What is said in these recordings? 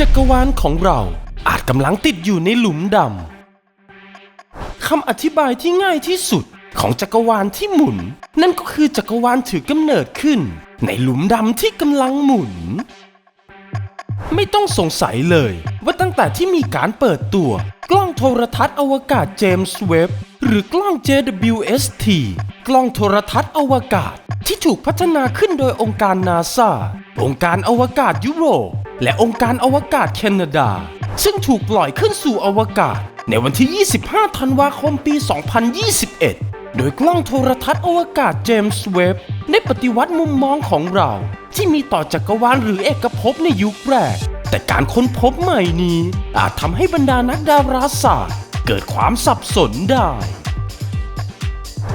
จักรวาลของเราอาจกำลังติดอยู่ในหลุมดำคำอธิบายที่ง่ายที่สุดของจักรวาลที่หมุน นั่นก็คือจักรวาลถือกำเนิดขึ้น ในหลุมดำที่กำลังหมุน ไม่ต้องสงสัยเลย ว่าตั้งแต่ที่มีการเปิดตัว กล้องโทรทัศน์อวกาศเจมส์เว็บหรือกล้อง JWST กล้องโทรทัศน์อวกาศที่ถูกพัฒนาขึ้นโดยองค์การนาซาองค์การอวกาศยุโรป และองค์การอวกาศแคนาดา ซึ่งถูกปล่อยขึ้นสู่อวกาศ ในวันที่ 25 ธันวาคมปี 2021 โดยกล้องโทรทัศน์อวกาศเจมส์เว็บได้ปฏิวัติมุมมองของเรา ที่มีต่อจักรวาลหรือเอกภพในยุคแรก แต่การค้นพบใหม่นี้ อาจทำให้บรรดานักดาราศาสตร์ เกิดความสับสนได้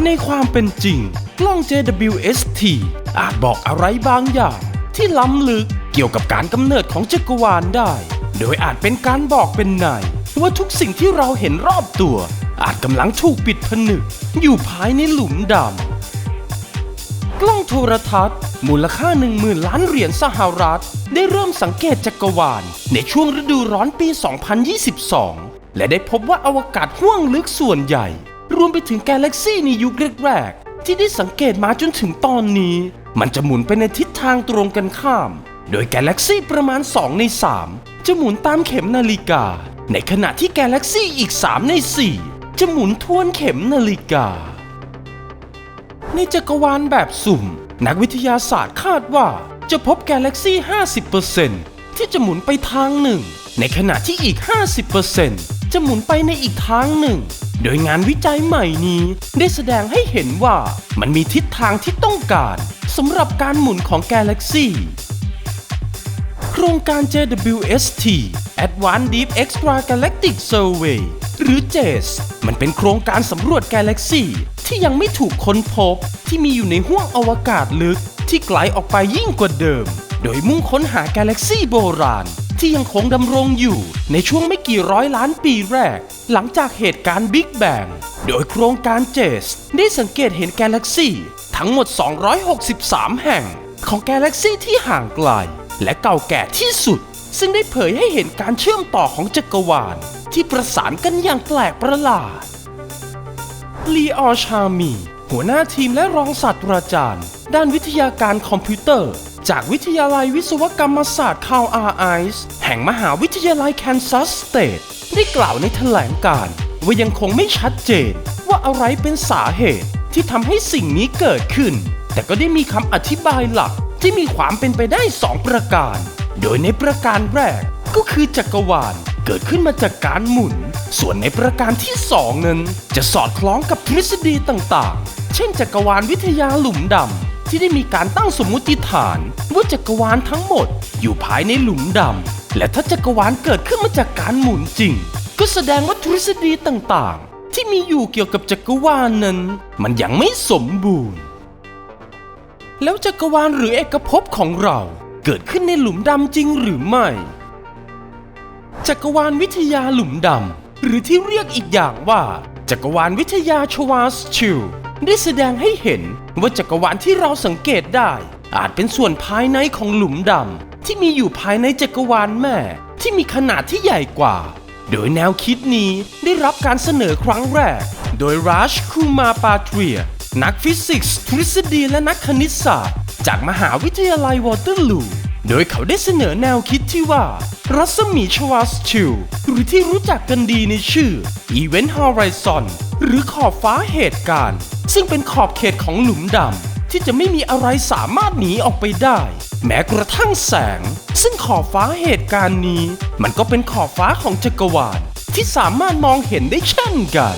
ในความเป็นจริง กล้อง JWST อาจบอกอะไรบางอย่างที่ล้ำลึก เกี่ยวกับการกำเนิดของจักรวาลได้ โดยอาจเป็นการบอกเป็นในว่าทุกสิ่งที่เราเห็นรอบตัว อาจกำลังถูกปิดผนึก อยู่ภายในหลุมดำ กล้องโทรทัศน์ มูลค่า 10,000 ล้านเหรียญสหรัฐ ได้เริ่มสังเกตจักรวาล ในช่วงฤดูร้อนปี 2022 และได้พบว่าอวกาศห้วงลึกส่วนใหญ่ รวมไปถึงกาแล็กซี่ในยุคแรกๆที่ได้สังเกตมาจนถึงตอนนี้ มันจะหมุนไปในทิศทางตรงกันข้าม โดยกาแล็กซี่ประมาณ 2 ใน 3 จะหมุนตามเข็มนาฬิกา ในขณะที่กาแล็กซี่อีก 3 ใน 4 จะหมุนทวนเข็มนาฬิกา ในจักรวาลแบบสุ่ม นักวิทยาศาสตร์คาดว่าจะพบกาแล็กซี่ 50%ที่จะหมุนไปทางหนึ่ง ในขณะที่อีก 50%จะหมุนไปในอีกทางหนึ่ง โดยงานวิจัยใหม่นี้ได้แสดงให้เห็นว่ามันมีทิศทางที่ต้องการสำหรับการหมุนของกาแล็กซี่ โครงการ JWST Advanced Deep Extragalactic Survey หรือ JES มันเป็นโครงการสำรวจกาแล็กซีที่ยังไม่ถูกค้นพบ ที่มีอยู่ในห้วงอวกาศลึก ที่ไกลออกไปยิ่งกว่าเดิม โดยมุ่งค้นหากาแล็กซีโบราณ ที่ยังคงดำรงอยู่ในช่วงไม่กี่ร้อยล้านปีแรก หลังจากเหตุการณ์บิ๊กแบงโดยโครงการ JES ได้สังเกตเห็นกาแล็กซีทั้งหมด 263 แห่งของกาแล็กซีที่ห่างไกล และเก่าแก่ที่สุด ซึ่งได้เผยให้เห็นการเชื่อมต่อของจักรวาล ที่ประสานกันอย่างแปลกประหลาดลีออชามี หัวหน้าทีมและรองศาสตราจารย์ ด้านวิทยาการคอมพิวเตอร์ จากวิทยาลัยวิศวกรรมศาสตร์คาวอาร์ไอส์แห่งมหาวิทยาลัยแคนซัสสเตทได้กล่าวในแถลงการ์ว่ายังคงไม่ชัดเจน ว่าอะไรเป็นสาเหตุที่ทำให้สิ่งนี้เกิดขึ้น แต่ก็ได้มีคำอธิบายหลัก ที่มีความเป็นไปได้ 2 ประการ โดยในประการแรกก็คือจักรวาลเกิดขึ้นมาจากการหมุน ส่วนในประการที่ 2 นั้น จะสอดคล้องกับทฤษฎีต่างๆ เช่น จักรวาลวิทยาหลุมดำที่ได้มีการตั้งสมมุติฐานว่าจักรวาลทั้งหมดอยู่ภายในหลุมดำและถ้าจักรวาลเกิดขึ้นมาจากการหมุนจริง ก็แสดงว่าทฤษฎีต่างๆ ที่มีอยู่เกี่ยวกับจักรวาลนั้น มันยังไม่สมบูรณ์ แล้วจักรวาลหรือเอกภพของเราเกิดขึ้นในหลุมดำจริงหรือไม่ จักรวาลวิทยาหลุมดำหรือที่เรียกอีกอย่างว่า จักรวาลวิทยาชวาสชิลได้แสดงให้เห็นว่าจักรวาลที่เราสังเกตได้ อาจเป็นส่วนภายในของหลุมดำที่มีอยู่ภายในจักรวาลแม่ ที่มีขนาดที่ใหญ่กว่า โดยแนวคิดนี้ได้รับการเสนอครั้งแรก โดยราชคูมาปาเทรีย นักฟิสิกส์ทฤษฎีและนักคณิตศาสตร์ จากมหาวิทยาลัยวอเตอร์ลู โดยเขาได้เสนอแนวคิดที่ว่า รัศมีชวาสชิลหรือที่รู้จักกันดีในชื่อ Event Horizon หรือขอบฟ้าเหตุการณ์ ซึ่งเป็นขอบเขตของหลุมดำ ที่จะไม่มีอะไรสามารถหนีออกไปได้ แม้กระทั่งแสง ซึ่งขอบฟ้าเหตุการณ์นี้ มันก็เป็นขอบฟ้าของจักรวาลที่สามารถมองเห็นได้เช่นกัน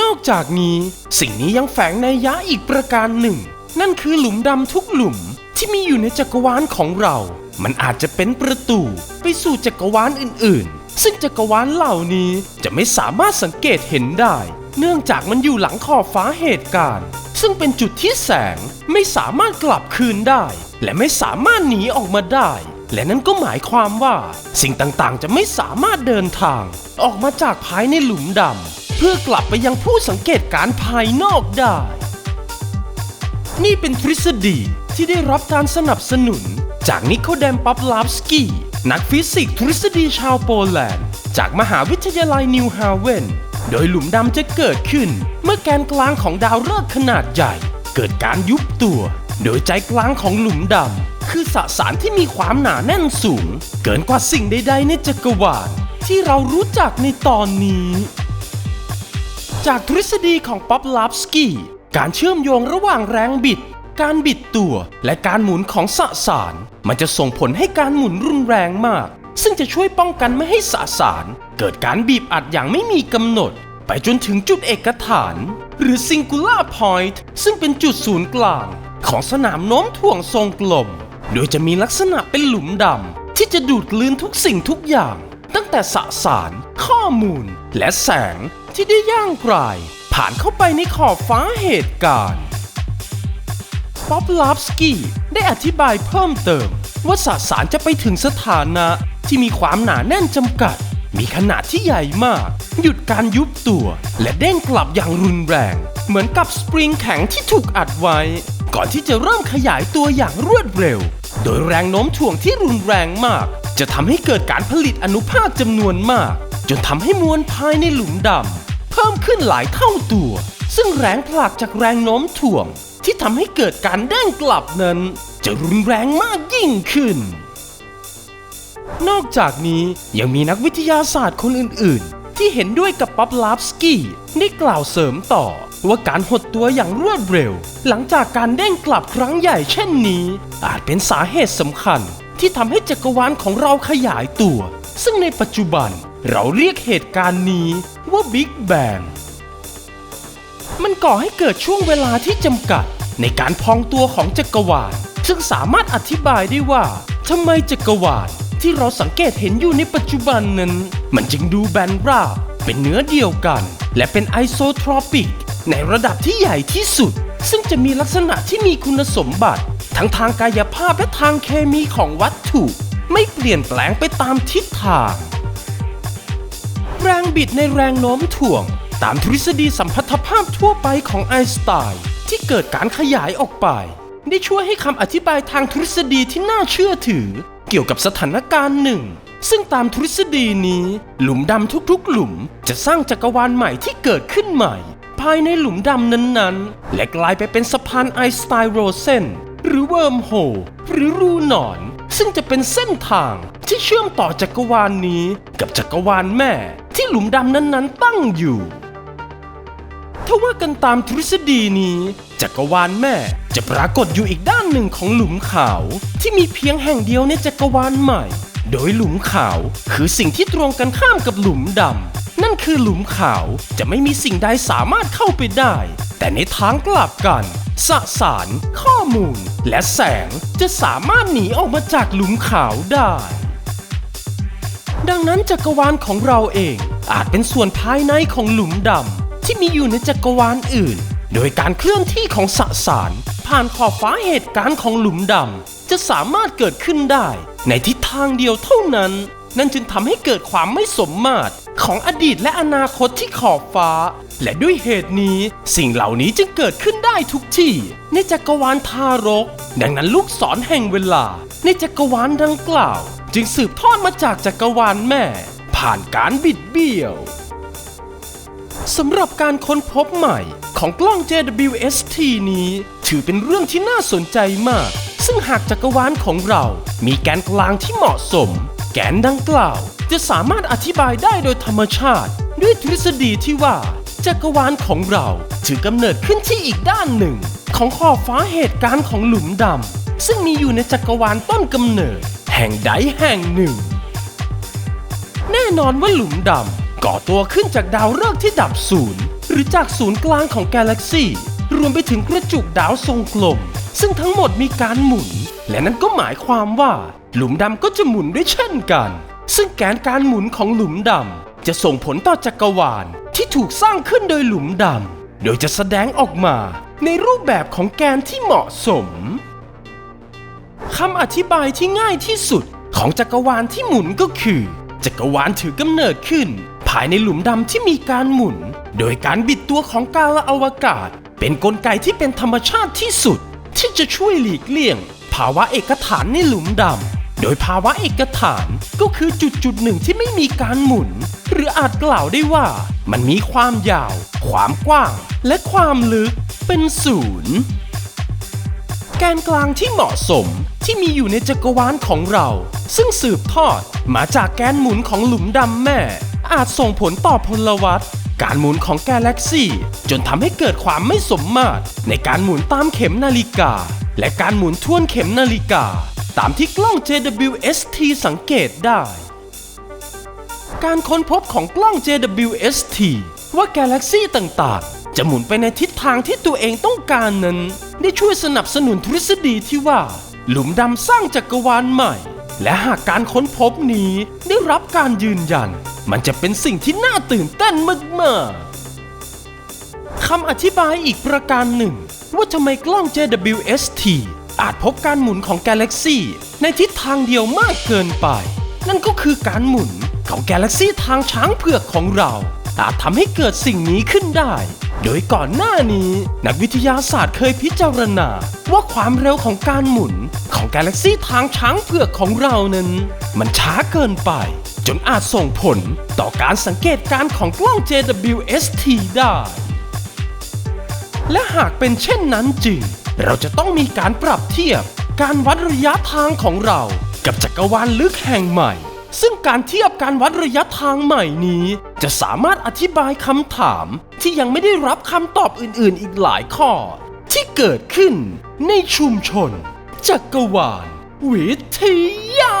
นอกจากนี้สิ่งนี้ยังแฝงในยยะอีกประการหนึ่ง นั่นคือหลุมดำทุกหลุมที่มีอยู่ในจักรวาลของเรา มันอาจจะเป็นประตูไปสู่จักรวาลอื่นๆ ซึ่งจักรวาลเหล่านี้จะไม่สามารถสังเกตเห็นได้ เนื่องจากมันอยู่หลังขอบฟ้าเหตุการณ์ ซึ่งเป็นจุดที่แสงไม่สามารถกลับคืนได้ และไม่สามารถหนีออกมาได้ และนั่นก็หมายความว่า สิ่งต่างๆ จะไม่สามารถเดินทาง ออกมาจากภายในหลุมดำ เพื่อกลับไปยังผู้สังเกตการณ์ภายนอกได้ นี่เป็นทฤษฎีที่ได้รับการสนับสนุน จากนิโคเดมปับลาฟสกี้นักฟิสิกส์ทฤษฎีชาวโปแลนด์ จากมหาวิทยาลัยนิวฮาเวนโดยหลุมดำจะเกิดขึ้น เมื่อแกนกลางของดาวฤกษ์ขนาดใหญ่ เกิดการยุบตัว โดยใจกลางของหลุมดำคือสสารที่มีความหนาแน่นสูง เกินกว่าสิ่งใดๆในจักรวาลที่เรารู้จักในตอนนี้ จากทฤษฎีของป๊อปลาฟสกี้การเชื่อมโยงระหว่างแรงบิด การบิดตัว และการหมุนของสสาร มันจะส่งผลให้การหมุนรุนแรงมาก ซึ่งจะช่วยป้องกันไม่ให้สสาร เกิดการบีบอัดอย่างไม่มีกำหนด ไปจนถึงจุดเอกฐาน หรือ singular point ซึ่งเป็นจุดศูนย์กลาง ของสนามโน้มถ่วงทรงกลม โดยจะมีลักษณะเป็นหลุมดำที่จะดูดกลืนทุกสิ่งทุกอย่าง ตั้งแต่สสาร ข้อมูล และแสง ที่ได้ย่างกราย ผ่านเข้าไปในขอบฟ้าเหตุการณ์ ป๊อปลาฟสกี้ได้อธิบายเพิ่มเติม ว่าสสารจะไปถึงสถานะที่มีความหนาแน่นจำกัด มีขนาดที่ใหญ่มาก หยุดการยุบตัว และเด้งกลับอย่างรุนแรง เหมือนกับสปริงแข็งที่ถูกอัดไว้ ก่อนที่จะเริ่มขยายตัวอย่างรวดเร็ว โดยแรงโน้มถ่วงที่รุนแรงมาก จะทำให้เกิดการผลิตอนุภาคจำนวนมาก จนทำให้มวลภายในหลุมดำ เพิ่มขึ้นหลายเท่าตัว ซึ่งแรงผลักจากแรงโน้มถ่วง ที่ทำให้เกิดการเด้งกลับนั้น จะรุนแรงมากยิ่งขึ้น นอกจากนี้ยังมีนักวิทยาศาสตร์คนอื่น ๆ ที่เห็นด้วยกับป๊อปลาฟสกี้ได้กล่าวเสริมต่อว่าการหดตัวอย่างรวดเร็ว หลังจากการเด้งกลับครั้งใหญ่เช่นนี้ อาจเป็นสาเหตุสำคัญที่ทำให้จักรวาลของเราขยายตัว ซึ่งในปัจจุบัน เราเรียกเหตุการณ์นี้ว่าบิ๊กแบงมันก่อให้เกิดช่วงเวลาที่จำกัด ในการพองตัวของจักรวาล ซึ่งสามารถอธิบายได้ว่าทำไมจักรวาลที่เราสังเกตเห็นอยู่ในปัจจุบันนั้น มันจึงดูแบนราบเป็นเนื้อเดียวกัน และเป็นไอโซทรอปิก ในระดับที่ใหญ่ที่สุด ซึ่งจะมีลักษณะที่มีคุณสมบัติ ทั้งทางกายภาพและทางเคมีของวัตถุ ไม่เปลี่ยนแปลงไปตามทิศทาง แรงบิดในแรงโน้มถ่วง ตามทฤษฎีสัมพัทธภาพทั่วไปของไอน์สไตน์ที่เกิดการขยายออกไป ได้ช่วยให้คำอธิบายทางทฤษฎีที่น่าเชื่อถือ เกี่ยวกับสถานการณ์หนึ่ง ซึ่งตามทฤษฎีนี้ หลุมดำทุกๆ หลุมจะสร้างจักรวาลใหม่ที่เกิดขึ้นใหม่ ภายในหลุมดำนั้นๆ และกลายไปเป็นสะพานไอน์สไตน์โรเซนหรือเวิร์มโฮหรือรูหนอน ซึ่งจะเป็นเส้นทางที่เชื่อมต่อจักรวาลนี้กับจักรวาลแม่ หลุมดำนั้นๆ ตั้งอยู่ถ้าว่ากันตามทฤษฎีนี้จักรวาลแม่จะปรากฏอยู่อีกด้านหนึ่งของหลุมขาว ที่มีเพียงแห่งเดียวในจักรวาลใหม่ โดยหลุมขาวคือสิ่งที่ตรงกันข้ามกับหลุมดำนั่นคือหลุมขาวจะไม่มีสิ่งใดสามารถเข้าไปได้ แต่ในทางกลับกันสสาร ข้อมูล และแสงจะสามารถหนีออกมาจากหลุมขาวได้ ดังนั้นจักรวาลของเราเอง อาจเป็นส่วนภายในของหลุมดำที่มีอยู่ในจักรวาลอื่น โดยการเคลื่อนที่ของสสาร ผ่านขอบฟ้าเหตุการณ์ของหลุมดำจะสามารถเกิดขึ้นได้ ในทิศทางเดียวเท่านั้น นั่นจึงทำให้เกิดความไม่สมมาตรของอดีตและอนาคตที่ขอบฟ้า และด้วยเหตุนี้สิ่งเหล่านี้จึงเกิดขึ้นได้ทุกที่ ในจักรวาลทารก ดังนั้นลูกศรแห่งเวลา ในจักรวาลดังกล่าว จึงสืบทอดมาจากจักรวาลแม่ ผ่านการบิดเบี้ยวสำหรับการค้นพบใหม่ของกล้อง JWST นี้ ถือเป็นเรื่องที่น่าสนใจมาก ซึ่งหากจักรวาลของเรา มีแกนกลางที่เหมาะสม แกนดังกล่าว จะสามารถอธิบายได้โดยธรรมชาติ ด้วยทฤษฎีที่ว่า จักรวาลของเราถือกำเนิดขึ้นที่อีกด้านหนึ่ง ของขอบฟ้าเหตุการณ์ของหลุมดำซึ่งมีอยู่ในจักรวาลต้นกำเนิด แห่งใดแห่งหนึ่ง แน่นอนว่าหลุมดำก่อตัวขึ้นจากดาวฤกษ์ที่ดับศูนย์หรือจากศูนย์กลางของกาแล็กซีรวมไปถึงกระจุกดาวทรงกลม ซึ่งทั้งหมดมีการหมุน และนั่นก็หมายความว่า หลุมดำก็จะหมุนด้วยเช่นกัน ซึ่งแกนการหมุนของหลุมดำจะส่งผลต่อจักรวาลที่ถูกสร้างขึ้นโดยหลุมดำโดยจะแสดงออกมาในรูปแบบของแกนที่เหมาะสมคำอธิบายที่ง่ายที่สุดของจักรวาลที่หมุนก็คือ จักรวาลถือกำเนิดขึ้น ภายในหลุมดำที่มีการหมุน โดยการบิดตัวของกาลอวกาศ เป็นนกลไกที่เป็นธรรมชาติที่สุด ที่จะช่วยหลีกเลี่ยง ภาวะเอกฐานในหลุมดำ โดยภาวะเอกฐานก็คือจุดจุดหนึ่งที่ไม่มีการหมุน หรืออาจกล่าวได้ว่า มันมีความยาว ความกว้าง และความลึกเป็นศูนย์แกนกลางที่เหมาะสมที่มีอยู่ในจักรวาลของเรา ซึ่งสืบทอดมาจากแกนหมุนของหลุมดำแม่ อาจส่งผลต่อพลวัตการหมุนของกาแล็กซี่จนทำให้เกิดความไม่สมมาตรในการหมุนตามเข็มนาฬิกา และการหมุนท่วนเข็มนาฬิกา ตามที่กล้อง JWST สังเกตได้ การค้นพบของกล้อง JWST ว่ากาแล็กซี่ต่างๆ จะหมุนไปในทิศทางที่ตัวเองต้องการนั้น ได้ช่วยสนับสนุนทฤษฎีที่ว่า หลุมดำสร้างจักรวาลใหม่ และหากการค้นพบนี้ได้รับการยืนยัน มันจะเป็นสิ่งที่น่าตื่นเต้นมากๆคำอธิบายอีกประการหนึ่ง ว่าทำไมกล้อง JWST อาจพบการหมุนของกาแล็กซี่ในทิศทางเดียวมากเกินไป นั่นก็คือการหมุนของกาแล็กซี่ทางช้างเผือกของเรา อาจทำให้เกิดสิ่งนี้ขึ้นได้ โดยก่อนหน้านี้ นักวิทยาศาสตร์เคยพิจารณา ว่าความเร็วของการหมุนของกาแล็กซี่ทางช้างเผือกของเรานั้น มันช้าเกินไป จนอาจส่งผลต่อการสังเกตการของกล้อง JWST ได้ และหากเป็นเช่นนั้นจริง เราจะต้องมีการปรับเทียบการวัดระยะทางของเรา กับจักรวาลลึกแห่งใหม่ ซึ่งการเทียบการวัดระยะทางใหม่นี้ จะสามารถอธิบายคำถาม ที่ยังไม่ได้รับคำตอบอื่นๆอีกหลายข้อ ที่เกิดขึ้นในชุมชน จักรวาลวิทยา